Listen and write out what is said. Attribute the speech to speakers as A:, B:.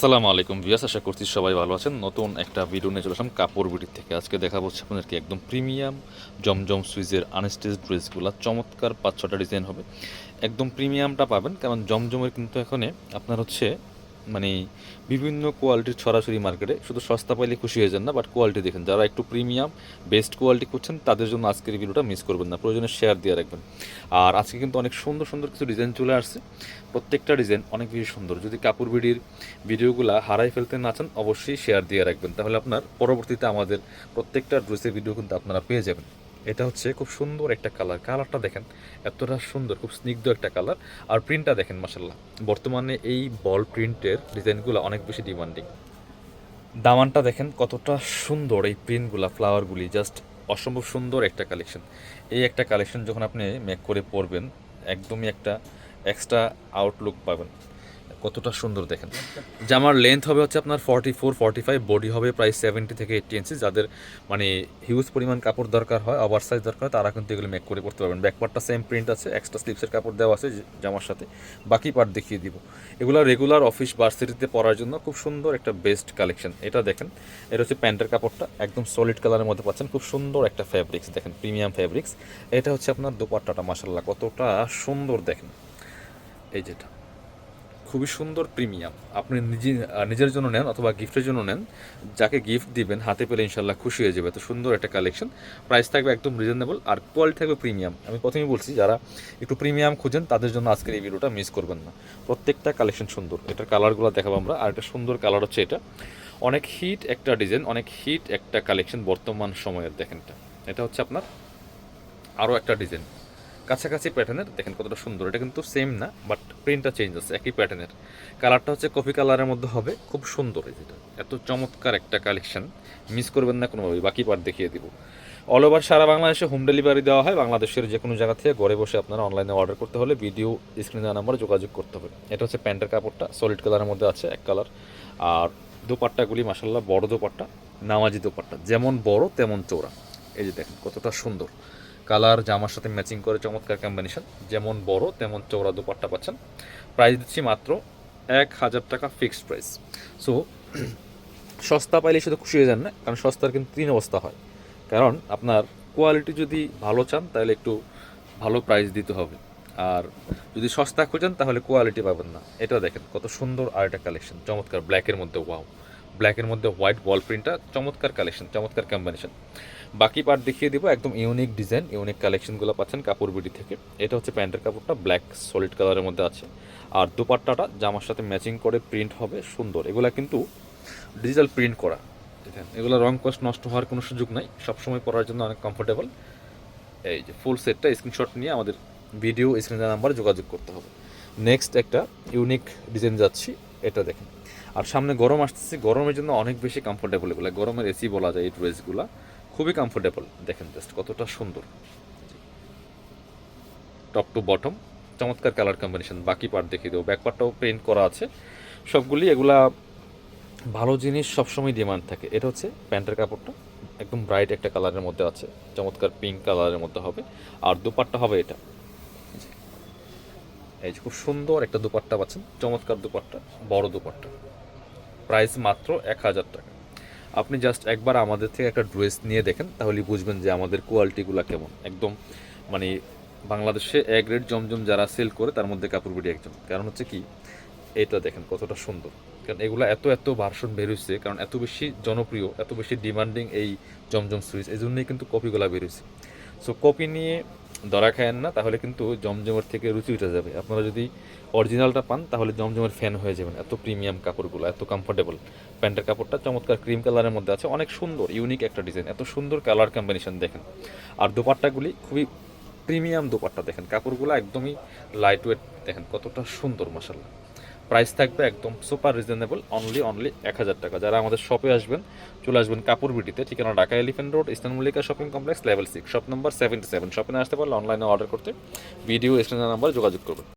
A: আসসালামু আলাইকুম ভিয়াস আশা করছি সবাই ভালো আছেন। নতুন একটা ভিডিও নিয়ে চলে আসলাম কাপড় বিডির থেকে। আজকে দেখাবো হচ্ছে আপনাদেরকে একদম প্রিমিয়াম জমজম সুইজের আনস্টেজ ড্রেসগুলো চমৎকার পাঁচ ছটা ডিজাইন হবে। একদম প্রিমিয়ামটা পাবেন, কারণ জমজমের কিন্তু এখানে আপনার হচ্ছে মানে বিভিন্ন কোয়ালিটির ছড়াছড়ি মার্কেটে শুধু সস্তা পাইলে খুশি হয়ে যান না বাট কোয়ালিটি দেখেন। যারা একটু প্রিমিয়াম বেস্ট কোয়ালিটি করছেন তাদের জন্য আজকের ভিডিওটা মিস করবেন না। প্রয়োজনে শেয়ার দিয়ে রাখবেন। আর আজকে কিন্তু অনেক সুন্দর সুন্দর কিছু ডিজাইন চলে আসছে। প্রত্যেকটা ডিজাইন অনেক বেশি সুন্দর। যদি কাপড় বিডির ভিডিওগুলো হারাই ফেলতে না চান, অবশ্যই শেয়ার দিয়ে রাখবেন। তাহলে আপনার পরবর্তীতে আমাদের প্রত্যেকটা ড্রেসের ভিডিও কিন্তু আপনারা পেয়ে যাবেন। এটা হচ্ছে খুব সুন্দর একটা কালার। কালারটা দেখেন, এতটা সুন্দর, খুব স্নিগ্ধ একটা কালার। আর প্রিন্টটা দেখেন মাসাল্লাহ বর্তমানে এই বল প্রিন্টের ডিজাইনগুলো অনেক বেশি ডিমান্ডিং। দামানটা দেখেন, কতটা সুন্দর এই প্রিন্টগুলো, ফ্লাওয়ারগুলি, জাস্ট অসম্ভব সুন্দর একটা কালেকশন। এই একটা কালেকশন যখন আপনি মেক করে পরবেন, একদমই একটা এক্সট্রা আউটলুক পাবেন। কতটা সুন্দর দেখেন। জামার লেন্থ হবে হচ্ছে আপনার forty four forty five body হবে প্রায় সেভেন্টি থেকে এইটটি ইঞ্চি যাদের মানে হিউজ পরিমাণ কাপড় দরকার হয় ওভার সাইজ দরকার হয়, তারা কিন্তু এগুলো মেক করে পড়তে পারবেন। ব্যাকপার্টটা সেম প্রিন্ট আছে এক্সট্রা স্লিপসের কাপড় দেওয়া আছে জামার সাথে। বাকি পার্ট দেখিয়ে দিব। এগুলো রেগুলার অফিস ভার্সিটিতে পরার জন্য খুব সুন্দর একটা বেস্ট কালেকশন এটা দেখেন, এটা হচ্ছে প্যান্টের কাপড়টা, একদম সলিড কালারের মধ্যে পাচ্ছেন। খুব সুন্দর একটা ফ্যাব্রিক্স দেখেন প্রিমিয়াম ফ্যাব্রিক্স এটা হচ্ছে আপনার দোপাট্টাটা মাসাল্লাহ কতটা সুন্দর দেখেন। এই যেটা। খুবই সুন্দর প্রিমিয়াম। আপনি নিজে নিজের জন্য নেন অথবা গিফটের জন্য নেন। যাকে গিফট দিবেন, হাতে পেলে ইনশাল্লাহ খুশি হয়ে যাবে। তো সুন্দর একটা কালেকশন প্রাইস থাকবে একদম রিজনেবল আর কোয়ালিটি থাকবে প্রিমিয়াম আমি প্রথমেই বলছি, যারা একটু প্রিমিয়াম খুঁজেন, তাদের জন্য আজকের এই ভিডিওটা মিস করবেন না। প্রত্যেকটা কালেকশন সুন্দর। এটার কালারগুলো দেখাবো আমরা। আর একটা সুন্দর কালার হচ্ছে এটা। অনেক হিট একটা ডিজাইন অনেক হিট একটা কালেকশন বর্তমান সময়ের, দেখেন এটা। এটা হচ্ছে আপনার আরও একটা ডিজাইন কাছাকাছি প্যাটার্নের দেখেন কতটা সুন্দর। এটা কিন্তু সেম না বাট প্রিন্টটা চেঞ্জ আছে একই প্যাটার্নের কালারটা হচ্ছে কফি কালারের মধ্যে হবে, খুব সুন্দর এই যেটা। এত চমৎকার একটা কালেকশন মিস করবেন না কোনোভাবে বাকি পার্ট দেখিয়ে দিব। অল ওভার সারা বাংলাদেশে হোম ডেলিভারি দেওয়া হয়, বাংলাদেশের যে কোনো জায়গা থেকে ঘরে বসে আপনারা অনলাইনে অর্ডার করতে হলে ভিডিও স্ক্রিনে দেওয়া নাম্বারে যোগাযোগ করতে হবে। এটা হচ্ছে প্যান্টের কাপড়টা সলিড কালারের মধ্যে আছে এক কালার আর দোপাট্টাগুলি মাসাল্লাহ বড় দোপাট্টা, নামাজি দোপাট্টা, যেমন বড় তেমন চৌড়া এই যে দেখেন কতটা সুন্দর। কালার জামার সাথে ম্যাচিং করে চমৎকার কম্বিনেশন যেমন বড়, তেমন চৌড়া দুপাট্টা পাচ্ছেন। প্রাইস দিচ্ছি মাত্র এক হাজার টাকা ফিক্সড প্রাইস সো সস্তা পাইলে শুধু খুশি হয়ে যান না, কারণ সস্তার কিন্তু তিন অবস্থা হয়। কারণ আপনার কোয়ালিটি যদি ভালো চান, তাহলে একটু ভালো প্রাইস দিতে হবে। আর যদি সস্তা খোঁজেন, তাহলে কোয়ালিটি পাবেন না। এটা দেখেন, কত সুন্দর আর একটা কালেকশন চমৎকার ব্ল্যাকের মধ্যে ওয়াও ব্ল্যাকের মধ্যে হোয়াইট বল প্রিন্টটা, চমৎকার কালেকশন চমৎকার কম্বিনেশন বাকি পার্ট দেখিয়ে দিব, একদম ইউনিক ডিজাইন ইউনিক কালেকশনগুলো পাচ্ছেন কাপড় বিডি থেকে। এটা হচ্ছে প্যান্টের কাপড়টা ব্ল্যাক সলিড কালারের মধ্যে আছে। আর দুপাট্টাটা জামার সাথে ম্যাচিং করে প্রিন্ট হবে, সুন্দর। এগুলা কিন্তু ডিজিটাল প্রিন্ট করা। দেখেন, এগুলো রং কস্ট নষ্ট হওয়ার কোনো সুযোগ নাই। সবসময় পরার জন্য অনেক কমফোর্টেবল এই যে ফুল সেটটা স্ক্রিনশট নিয়ে আমাদের ভিডিও স্ক্রিন নাম্বারে যোগাযোগ করতে হবে। নেক্সট একটা ইউনিক ডিজাইন যাচ্ছি। এটা দেখেন। আর সামনে গরম আসতেছে, গরমের জন্য অনেক বেশি কমফোর্টেবল এগুলো। গরমের এসি বলা যায় এই ড্রেসগুলো খুবই কমফোর্টেবল দেখেন জাস্ট কতটা সুন্দর। টপ টু বটম চমৎকার কালার কম্বিনেশন বাকি পার্ট দেখিয়ে দেবো। ব্যাক পার্টটাও পেন্ট করা আছে। সবগুলি এগুলা ভালো জিনিস সবসময় ডিমান্ড থাকে। এটা হচ্ছে প্যান্টের কাপড়টা। একদম ব্রাইট একটা কালারের মধ্যে আছে। চমৎকার পিঙ্ক কালারের মধ্যে হবে। আর দুপাট্টা হবে এটা। এই যে খুব সুন্দর একটা দুপাট্টা পাচ্ছেন, চমৎকার দুপাট্টা, বড় দুপাট্টা। প্রাইস মাত্র এক হাজার টাকা। আপনি জাস্ট একবার আমাদের থেকে একটা ড্রেস নিয়ে দেখেন তাহলে বুঝবেন যে আমাদের কোয়ালিটিগুলো কেমন। একদম মানে বাংলাদেশে এ গ্রেড জমজম যারা সেল করে, তার মধ্যে কাপড় বিড়ি একজন। কারণ হচ্ছে কি, এটা দেখেন কতটা সুন্দর। কারণ এগুলো এত এত ভার্সন বেরোচ্ছে কারণ এত বেশি জনপ্রিয়, এত বেশি ডিমান্ডিং এই জমজম সুইচ এই জন্যই কিন্তু কপিগুলো বেরোচ্ছে সো কপি নিয়ে ধরা খায়েন না, তাহলে কিন্তু জমজমের থেকে রুচি উঠে যাবে। আপনারা যদি অরিজিনালটা পান, তাহলে জমজমের ফ্যান হয়ে যাবেন। এত প্রিমিয়াম কাপড়গুলো, এত কমফোর্টেবল প্যান্টের কাপড়টা চমৎকার ক্রিম কালারের মধ্যে আছে, অনেক সুন্দর ইউনিক একটা ডিজাইন এত সুন্দর কালার কম্বিনেশন দেখেন। আর দোপাট্টাগুলি খুবই প্রিমিয়াম দোপাট্টা দেখেন। কাপড়গুলো একদমই লাইট ওয়েট দেখেন কতটা সুন্দর মশাল্লা প্রাইস থাকবে একদম সুপার রিজনেবল অনলি অনলি এক হাজার টাকা। যারা আমাদের শপে আসবেন, চলে আসবেন কাপুর বিটিতে ঠিকানা Dhaka elephant road eastern Mallika shopping complex level six shop number seventy seven শপে আসতে পারলে অনলাইনে অর্ডার করতে ভিডিও স্টেশন নাম্বার যোগাযোগ করবেন।